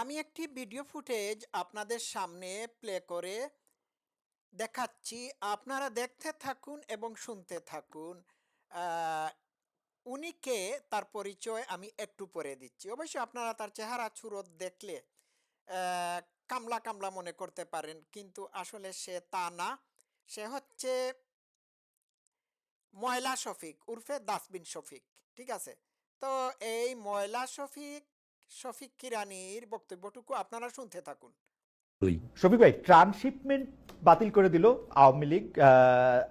আমি একটি video footage আপনাদের সামনে প্লে করে দেখাচ্ছি। আপনারা দেখতে থাকুন এবং শুনতে থাকুন। আহ, উনি কে তার পরিচয় আমি একটু পরে দিচ্ছি। অবশ্যই আপনারা তার চেহারা সুরত দেখলে কামলা কামলা মনে করতে পারেন। কিন্তু আসলে সে তা না। সে হচ্ছে ময়লা শফিক উর্ফে ডাস্টবিন শফিক ঠিক আছে? তো এই ময়লা শফিক শফিক কিরানির বক্তব্যটুকু আপনারা শুনতে থাকুন। শফিক ভাই ট্রান্সশিপমেন্ট বাতিল করে দিল আওয়ামী লীগ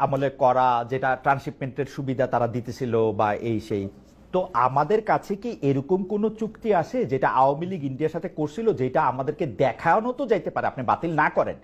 আমলে করা যেটা ট্রান্সশিপমেন্টের সুবিধা তারা দিতেছিল বা এই সেই। তো আমাদের কাছে কি এরকম কোন চুক্তি আছে যেটা আওয়ামী লীগ ইন্ডিয়ার সাথে করছিল যেটা আমাদেরকে দেখানো তো যাইতে পারে, আপনি বাতিল না করেন।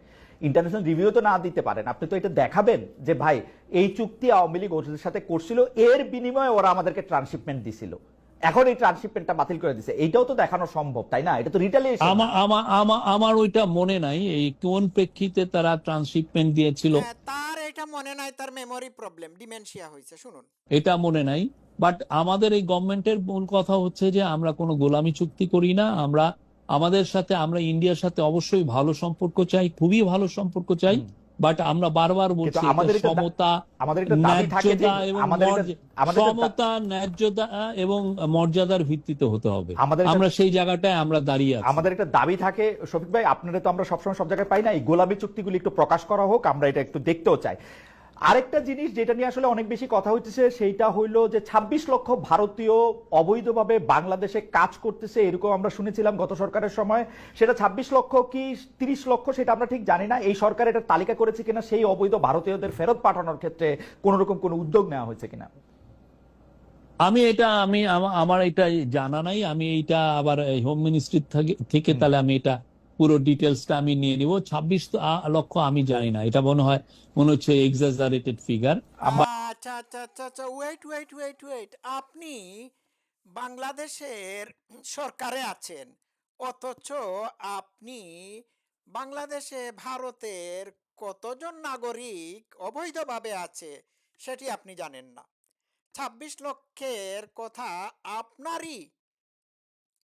ইন্টারন্যাশনাল রিভিউ তো না দিতে পারেন, আপনি তো এটা দেখাবেন যে ভাই, এই চুক্তি আওয়ামী লীগ ওদের সাথে করছিল, এর বিনিময়ে ওরা আমাদেরকে ট্রান্সশিপমেন্ট দিছিল। এখন এই ট্রান্সশিপমেন্টটা বাতিল করে দিছে। এইটাও তো দেখানো সম্ভব তাই না? এটা তো রিটালিয়েশন আমার আমার আমার আমার ওইটা মনে নাই এই কোন প্রেক্ষিতে তারা ট্রান্সশিপমেন্ট দিয়েছিল। হ্যাঁ, তার এটা মনে নাই তার মেমরি প্রবলেম ডিমেনশিয়া হয়েছে শুনুন। এটা মনে নাই বাট আমাদের এই গভর্নমেন্টের মূল কথা হচ্ছে যে আমরা কোনো গোলামি চুক্তি করি না আমরা আমাদের সাথে আমরা ইন্ডিয়ার সাথে অবশ্যই ভালো সম্পর্ক চাই খুবই ভালো সম্পর্ক চাই। বাট আমরা বারবার বলছি সমতা ন্যায্যতা এবং সমতা ন্যায্যতা এবং মর্যাদার ভিত্তিতে হতে হবে। আমাদের আমরা সেই জায়গাটায় আমরা দাঁড়িয়ে আছি। আমাদের একটা দাবি থাকে শফিক ভাই আপনারা তো আমরা সবসময় সব জায়গায় পাই না। এই গোলাপি চুক্তিগুলি একটু প্রকাশ করা হোক আমরা এটা একটু দেখতেও চাই। আরেকটা জিনিস যেটা নিয়ে আসলে অনেক বেশি কথা হইতেছে সেইটা হইল যে ২৬ লক্ষ ভারতীয় অবৈধভাবে বাংলাদেশে কাজ করতেছে এরকম আমরা শুনেছিলাম গত সরকারের সময়। সেটা ২৬ লক্ষ কি ৩০ লক্ষ সেটা আমরা ঠিক জানি না। এই সরকার এটা তালিকা করেছে কিনা সেই অবৈধ ভারতীয়দের ফেরত পাঠানোর ক্ষেত্রে কোন রকম কোনো উদ্যোগ নেওয়া হয়েছে কিনা? আমি এটা আমি আমার এটা জানা নাই। আমি এইটা আবার হোম মিনিস্ট্রি থেকে তাহলে আমি এটা পুরো ডিটেলসটা আমি নিয়ে নিব। ছাব্বিশ লক্ষ আমি জানি না। এটা মনে হয় মনে হচ্ছে এক্সাজারেটেড ফিগার আচ্ছা আচ্ছা আচ্ছা আচ্ছা ওয়েট ওয়েট ওয়েট ওয়েট আপনি বাংলাদেশের সরকারে আছেন অথচ আপনি বাংলাদেশে ভারতের কতজন নাগরিক অবৈধভাবে আছে সেটি আপনি জানেন না। ছাব্বিশ লক্ষের কথা আপনারই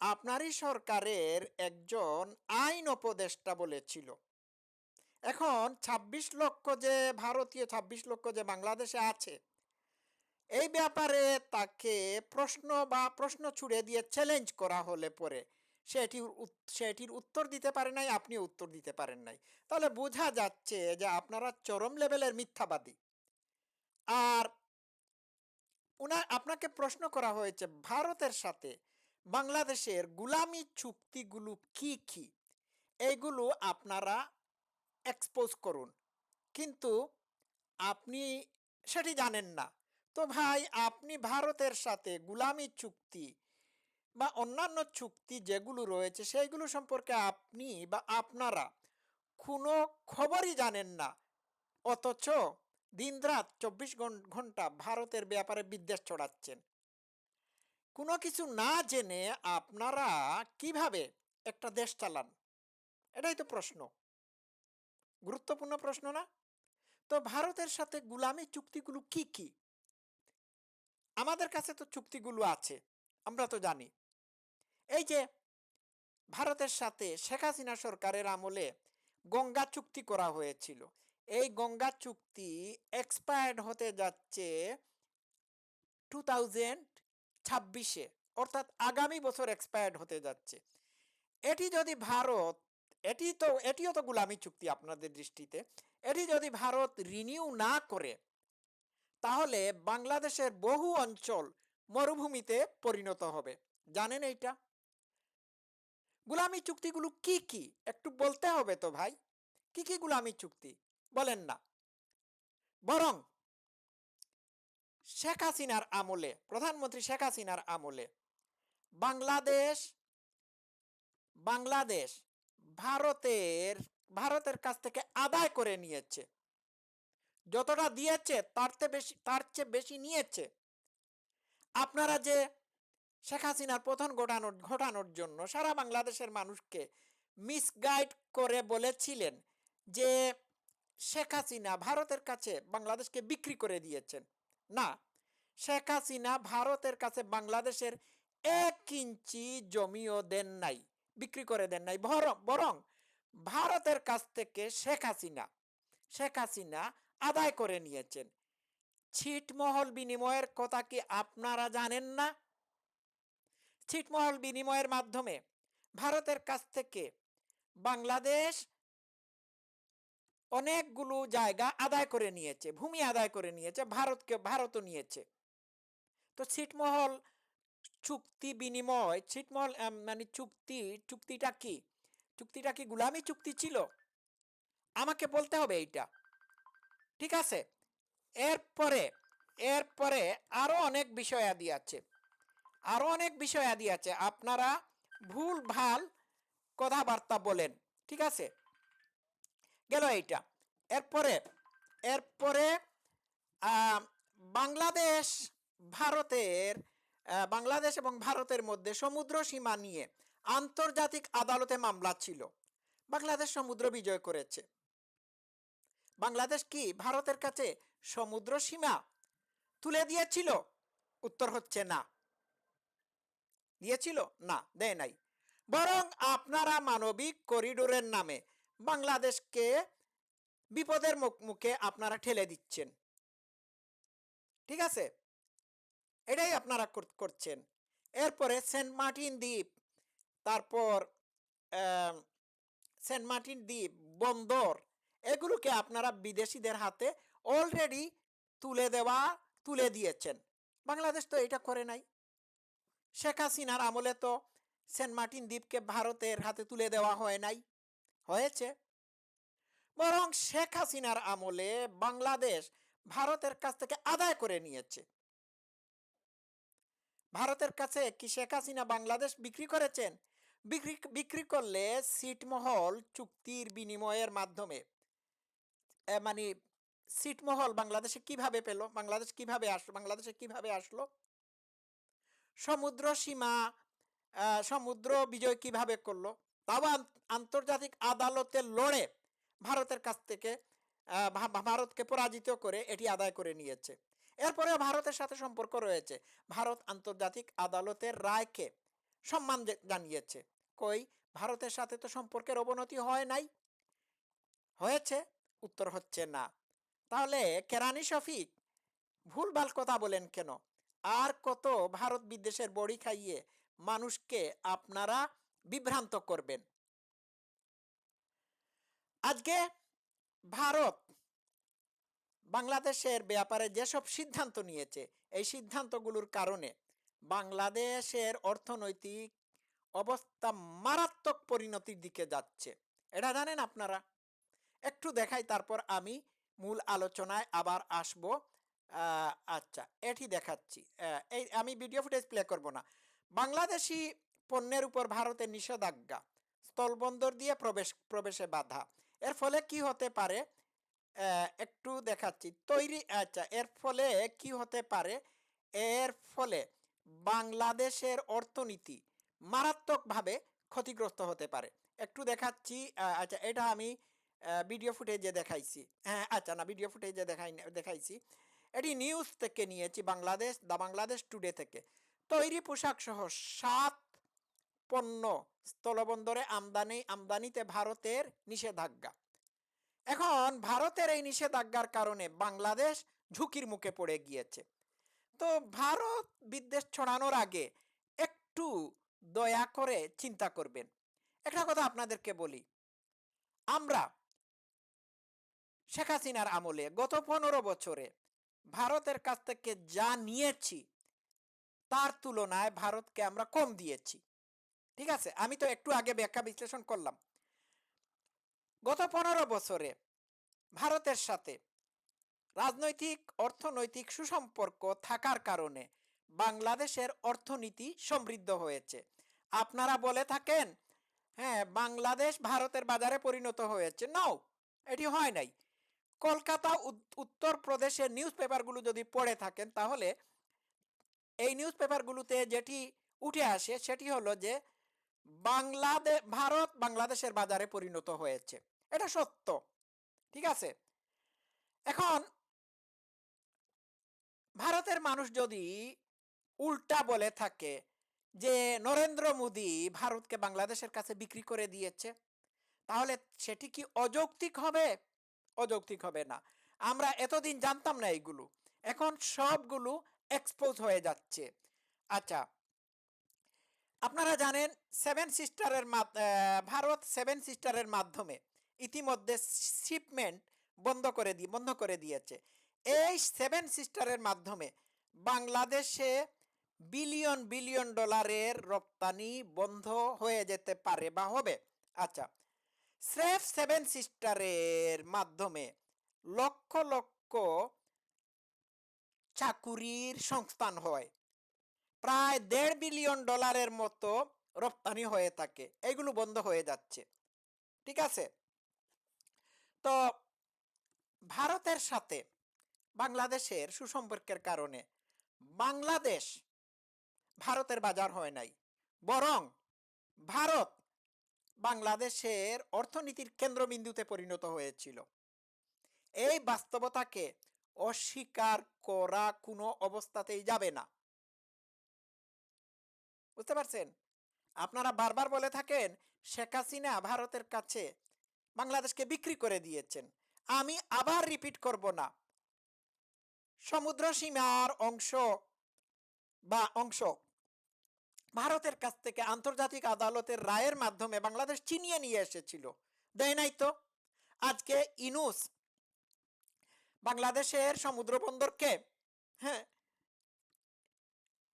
আপনারই সরকারের একজন আইন উপদেষ্টা বলেছিল। এখন ২৬ লক্ষ যে ভারতীয় ২৬ লক্ষ যে বাংলাদেশে আছে, এই ব্যাপারে তাকে প্রশ্ন বা প্রশ্ন ছুড়ে দিয়ে চ্যালেঞ্জ করা হলে পরে সেটির সেটির উত্তর দিতে পারে নাই আপনি উত্তর দিতে পারেন নাই। তাহলে বোঝা যাচ্ছে যে আপনারা চরম লেভেলের মিথ্যাবাদী। আর উনা আপনাকে প্রশ্ন করা হয়েছে ভারতের সাথে বাংলাদেশের গুলামি চুক্তিগুলো কি কি? এইগুলো আপনারা এক্সপোজ করুন। কিন্তু আপনি সেটি জানেন না। তো ভাই, আপনি ভারতের সাথে গুলামি চুক্তি বা অন্যান্য চুক্তি যেগুলো রয়েছে, সেইগুলো সম্পর্কে আপনি বা আপনারা কোনো খবরই জানেন না। অথচ দিনরাত চব্বিশ ঘণ্টা ভারতের ব্যাপারে বিদ্বেষ ছড়াচ্ছেন। কোনো কিছু না জেনে আপনারা কীভাবে একটা দেশ চালান? এটাই তো প্রশ্ন। গুরুত্বপূর্ণ প্রশ্ন না? তো ভারতের সাথে গুলামি চুক্তিগুলো কি কি? আমাদের কাছে তো চুক্তিগুলো আছে, আমরা তো জানি। এই যে ভারতের সাথে শেখ হাসিনা সরকারের আমলে গঙ্গা চুক্তি করা হয়েছিল। এই গঙ্গা চুক্তি এক্সপায়ার্ড হতে যাচ্ছে টু থাউজেন্ড ছাব্বিশে, অর্থাৎ আগামী বছর এক্সপায়ার্ড হতে যাচ্ছে। এটি যদি ভারত, এটি তো, এটিও তো গুলামি চুক্তি আপনাদের দৃষ্টিতে। এটি যদি ভারত রিনিউ না করে, তাহলে বাংলাদেশের বহু অঞ্চল মরুভূমিতে পরিণত হবে। জানেন এইটা? গুলামি চুক্তিগুলো কি কি? একটু বলতে হবে তো ভাই। কি কি গুলামি চুক্তি? বলেন না। বরং শেখ হাসিনার আমলে, প্রধানমন্ত্রী শেখ হাসিনার আমলে, বাংলাদেশ বাংলাদেশ ভারতের ভারতের কাছ থেকে আদায় করে নিয়েছে। যতটা দিয়েছে, তার চেয়ে বেশি, তার চেয়ে বেশি নিয়েছে। আপনারা যে শেখ হাসিনার পতন ঘটানোর ঘটানোর জন্য সারা বাংলাদেশের মানুষকে মিসগাইড করে বলেছিলেন যে, শেখ হাসিনা ভারতের কাছে বাংলাদেশকে বিক্রি করে দিয়েছেন। না, শেখ হাসিনা ভারতের কাছে বাংলাদেশের এক ইঞ্চি জমিও দেন নাই, বিক্রি করে দেন নাই, বরং ভারতের কাছ থেকে শেখ হাসিনা শেখ হাসিনা আদায় করে নিয়েছেন। ছিটমহল বিনিময়ের কথা কি আপনারা জানেন না? ছিটমহল বিনিময়ের মাধ্যমে ভারতের কাছ থেকে বাংলাদেশ অনেকগুলো জায়গা আদায় করে নিয়েছে, ভূমি আদায় করে নিয়েছে, ভারতকে, ভারতও নিয়েছে। তো ছিটমহল চুক্তি বিনিময়, ছিটমহল মানে চুক্তি, চুক্তিটা কি? চুক্তিটা কি গুলামি চুক্তি ছিল? আমাকে বলতে হবে এইটা। ঠিক আছে? এরপরে এরপরে আরও অনেক বিষয়াদি আছে। আরও অনেক বিষয়াদি আছে। আপনারা ভুল, ভালো কথাবার্তা বলেন। ঠিক আছে? গেল এইটা। এরপরে এরপরে বাংলাদেশ ভারতের বাংলাদেশ এবং ভারতের মধ্যে সমুদ্র সীমা নিয়ে আন্তর্জাতিক আদালতে মামলা ছিল। বাংলাদেশ সমুদ্র বিজয় করেছে। বাংলাদেশ কি ভারতের কাছে সমুদ্র সীমা তুলে দিয়েছিল? উত্তর হচ্ছে না। দিয়েছিল? না, দেয় নাই। বরং আপনারা মানবিক করিডোরের নামে বাংলাদেশকে বিপদের মুখ- মুখে আপনারা ঠেলে দিচ্ছেন। ঠিক আছে? এটাই আপনারা করছেন। এরপরে সেন্ট মার্টিন দ্বীপ, তারপর সেন্ট মার্টিন দ্বীপ, বন্দর, এগুলোকে আপনারা বিদেশিদের হাতে অলরেডি তুলে দেওয়া, তুলে দিয়েছেন। বাংলাদেশ তো এটা করে নাই। শেখ হাসিনার আমলে তো সেন্ট মার্টিন দ্বীপকে ভারতের হাতে তুলে দেওয়া হয় নাই। হয়েছে। বরং শেখ হাসিনার আমলে বাংলাদেশ ভারতের কাছ থেকে আদায় করে নিয়েছে। ভারতের কাছে কি শেখ হাসিনা বাংলাদেশ বিক্রি করেছেন? বিক্রি বিক্রি করলে সিটমহল চুক্তির বিনিময়ের মাধ্যমে মানে সিটমহল বাংলাদেশে কীভাবে পেল? বাংলাদেশ কীভাবে আসলো? বাংলাদেশে কীভাবে আসলো? সমুদ্র সীমা সমুদ্র বিজয় কীভাবে করল? আন- আন্তর্জাতিক আদালতে লড়ে। ভারতের কাছ থেকে ভারতকে পরাজিত করে এটি আদায় করে নিয়েছে। এরপরে ভারতের সাথে সম্পর্ক রয়েছে। ভারত আন্তর্জাতিক আদালতের রায়কে সম্মান জানিয়েছে। কই, ভারতের সাথে তো সম্পর্কের অবনতি হয় নাই। হয়েছে, উত্তর হচ্ছে না। তাহলে কেরানি শফিক, ভুলভাল কথা বলেন কেন? আর কত ভারত বিদ্বেষের বড়ি খাইয়ে মানুষকে আপনারা বিভ্রান্ত করবেন। আজকে ভারত বাংলাদেশের ব্যাপারে যেসব সিদ্ধান্ত নিয়েছে, এই সিদ্ধান্তগুলোর কারণে বাংলাদেশের অর্থনৈতিক অবস্থা মারাত্মক পরিণতির দিকে যাচ্ছে। এটা জানেন আপনারা? একটু দেখাই, তারপর আমি মূল আলোচনায় আবার আসব। আচ্ছা এটি দেখাচ্ছি। এই আমি ভিডিও ফুটেজ প্লে করব না। বাংলাদেশি পণ্যের উপর ভারতের নিষেধাজ্ঞা। স্থলবন্দর দিয়ে প্রবেশ, প্রবেশে বাধা। এর ফলে কি হতে পারে? একটু দেখাচ্ছি। তৈরি আচ্ছা এর ফলে কি হতে পারে? এর ফলে বাংলাদেশের অর্থনীতি মারাত্মকভাবে ক্ষতিগ্রস্ত হতে পারে। একটু দেখাচ্ছি আচ্ছা এটা আমি ভিডিও ফুটেজে দেখাইছি। হ্যাঁ আচ্ছা না ভিডিও ফুটেজে দেখাই, দেখাইছি। এটি নিউজ থেকে নিয়েছি, বাংলাদেশ দা বাংলাদেশ টুডে থেকে। তৈরি পোশাক সহ সাত পণ্য স্থলবন্দরে আমদানি, আমদানিতে ভারতের নিষেধাজ্ঞা। এখন ভারতের এই নিষেধাজ্ঞার কারণে বাংলাদেশ ঝুঁকির মুখে পড়ে গিয়েছে। তো ভারত বিদ্বেষ ছড়ানোর আগে একটু দয়া করে চিন্তা করবেন। একটা কথা আপনাদেরকে বলি। আমরা শেখ হাসিনার আমলে গত পনেরো বছরে ভারতের কাছ থেকে যা নিয়েছি, তার তুলনায় ভারতকে আমরা কম দিয়েছি। ঠিক আছে? আমি তো একটু আগে ব্যাখ্যা বিশ্লেষণ করলাম। গত পনেরো বছরে ভারতের সাথে রাজনৈতিক, অর্থনৈতিক সুসম্পর্ক থাকার কারণে বাংলাদেশের অর্থনীতি সমৃদ্ধ হয়েছে। আপনারা বলে থাকেন হ্যাঁ বাংলাদেশ ভারতের বাজারে পরিণত হয়েছে। নাও এটি হয় নাই। কলকাতা, উত- উত্তরপ্রদেশের নিউজ পেপারগুলো যদি পড়ে থাকেন, তাহলে এই নিউজ পেপারগুলোতে যেটি উঠে আসে, সেটি হলো যে বাংলাদেশ ভারত বাংলাদেশের বাজারে পরিণত হয়েছে। এটা সত্য। ঠিক আছে? এখন ভারতের মানুষ যদি উল্টা বলে থাকে যে নরেন্দ্র মোদী ভারতকে বাংলাদেশের কাছে বিক্রি করে দিয়েছে, তাহলে সেটি কি অযৌক্তিক হবে? অযৌক্তিক হবে না। আমরা এতদিন জানতাম না এইগুলো এখন সবগুলো এক্সপোজ হয়ে যাচ্ছে। আচ্ছা আপনারা জানেন সেভেন সিস্টারের ভারত সেভেন সিস্টারের মাধ্যমে ইতিমধ্যে শিপমেন্ট বন্ধ করে দিয়ে বন্ধ করে দিয়েছে। এই সেভেন সিস্টারের মাধ্যমে বাংলাদেশে বিলিয়ন বিলিয়ন ডলারের রপ্তানি বন্ধ হয়ে যেতে পারে বা হবে। আচ্ছা স্রেফ সেভেন সিস্টারের মাধ্যমে লক্ষ লক্ষ চাকুরির সংস্থান হয়। প্রায় দেড় বিলিয়ন ডলারের মতো রপ্তানি হয়ে থাকে। এগুলো বন্ধ হয়ে যাচ্ছে। ঠিক আছে? তো ভারতের সাথে বাংলাদেশের সুসম্পর্কের কারণে বাংলাদেশ ভারতের বাজার হয় নাই। বরং ভারত বাংলাদেশের অর্থনীতির কেন্দ্রবিন্দুতে পরিণত হয়েছিল। এই বাস্তবতাকে অস্বীকার করা কোনো অবস্থাতেই যাবে না। বুঝতে পারছেন? আপনারা বারবার বলে থাকেন, শেখ হাসিনা ভারতের কাছে বাংলাদেশকে বিক্রি করে দিয়েছেন। আমি আবার রিপিট করব না। সমুদ্র সীমার অংশ বা অংশ ভারতের কাছ থেকে আন্তর্জাতিক আদালতের রায়ের মাধ্যমে বাংলাদেশ চিনিয়ে নিয়ে এসেছিল। দেয় নাই তো? আজকে ইনুস বাংলাদেশের সমুদ্র বন্দরকে হ্যাঁ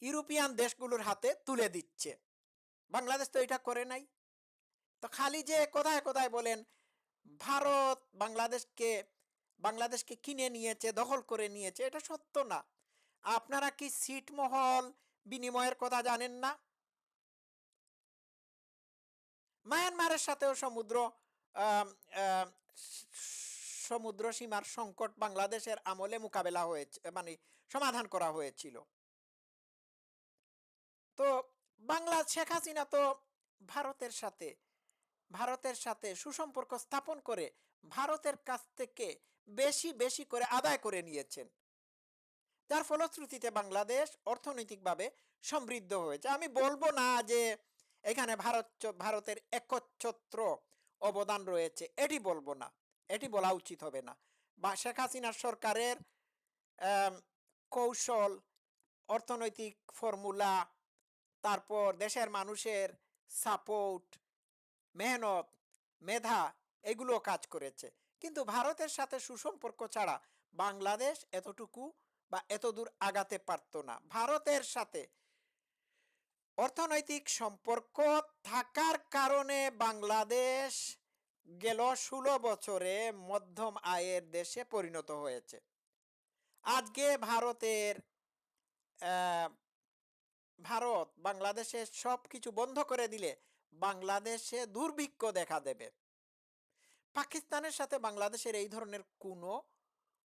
ইউরোপিয়ান দেশগুলোর হাতে তুলে দিচ্ছে। বাংলাদেশ তো এটা করে নাই। তো খালি যে কোথায় কোথায় বলেন, ভারত বাংলাদেশকে বাংলাদেশকে কিনে নিয়েছে, দখল করে নিয়েছে, এটা সত্য না। আপনারা কি ছিটমহল বিনিময়ের কথা জানেন না? মায়ানমারের সাথেও সমুদ্র সমুদ্র সীমার সংকট বাংলাদেশের আমলে মোকাবেলা হয়েছে মানে সমাধান করা হয়েছিল। তো বাংলা শেখ হাসিনা তো ভারতের সাথে ভারতের সাথে সুসম্পর্ক স্থাপন করে ভারতের কাছ থেকে বেশি বেশি করে আদায় করে নিয়েছেন। যার ফলশ্রুতিতে বাংলাদেশ অর্থনৈতিকভাবে সমৃদ্ধ হয়েছে। আমি বলব না যে এখানে ভারত ভারতের একচ্ছত্র অবদান রয়েছে, এটি বলব না। এটি বলা উচিত হবে না। বা শেখ হাসিনার সরকারের কৌশল, অর্থনৈতিক ফর্মুলা তারপর দেশের মানুষের সাপোর্ট মেহনত, মেধা এগুলো কাজ করেছে। কিন্তু ভারতের সাথে সুসম্পর্ক ছাড়া বাংলাদেশ এতটুকু বা এতদূর আগাতে পারত না। ভারতের সাথে অর্থনৈতিক সম্পর্ক থাকার কারণে বাংলাদেশ গেল ষোলো বছরে মধ্যম আয়ের দেশে পরিণত হয়েছে। আজকে ভারতের ভারত বাংলাদেশে সব কিছু বন্ধ করে দিলে বাংলাদেশে দুর্ভিক্ষ দেখা দেবে। পাকিস্তানের সাথে বাংলাদেশের এই ধরনের কোনো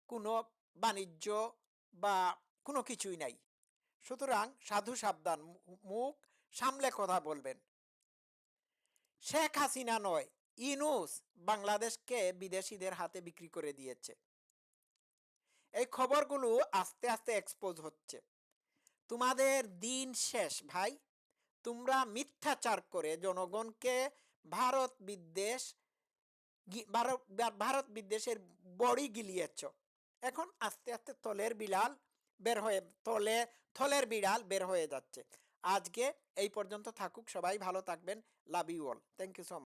কোনো বাণিজ্য বা কোনো কিছুই নাই। সুতরাং সাধু সাবধান মুখ সামলে কথা বলবেন। শেখ হাসিনা নয় ইনুস বাংলাদেশকে বিদেশিদের হাতে বিক্রি করে দিয়েছে। এই খবরগুলো আস্তে আস্তে এক্সপোজ হচ্ছে। তোমাদের দিন শেষ, ভাই। তোমরা মিথ্যাচার করে জনগণকে ভারত বিদ্বেষ ভারত ভারত বিদ্বেষের বড়ি গিলিয়েছ। এখন আস্তে আস্তে তলের বিড়াল বের হয়ে তলে থলের বিড়াল বের হয়ে যাচ্ছে। আজকে এই পর্যন্ত থাকুক সবাই, ভালো থাকবেন। Love you all thank you so much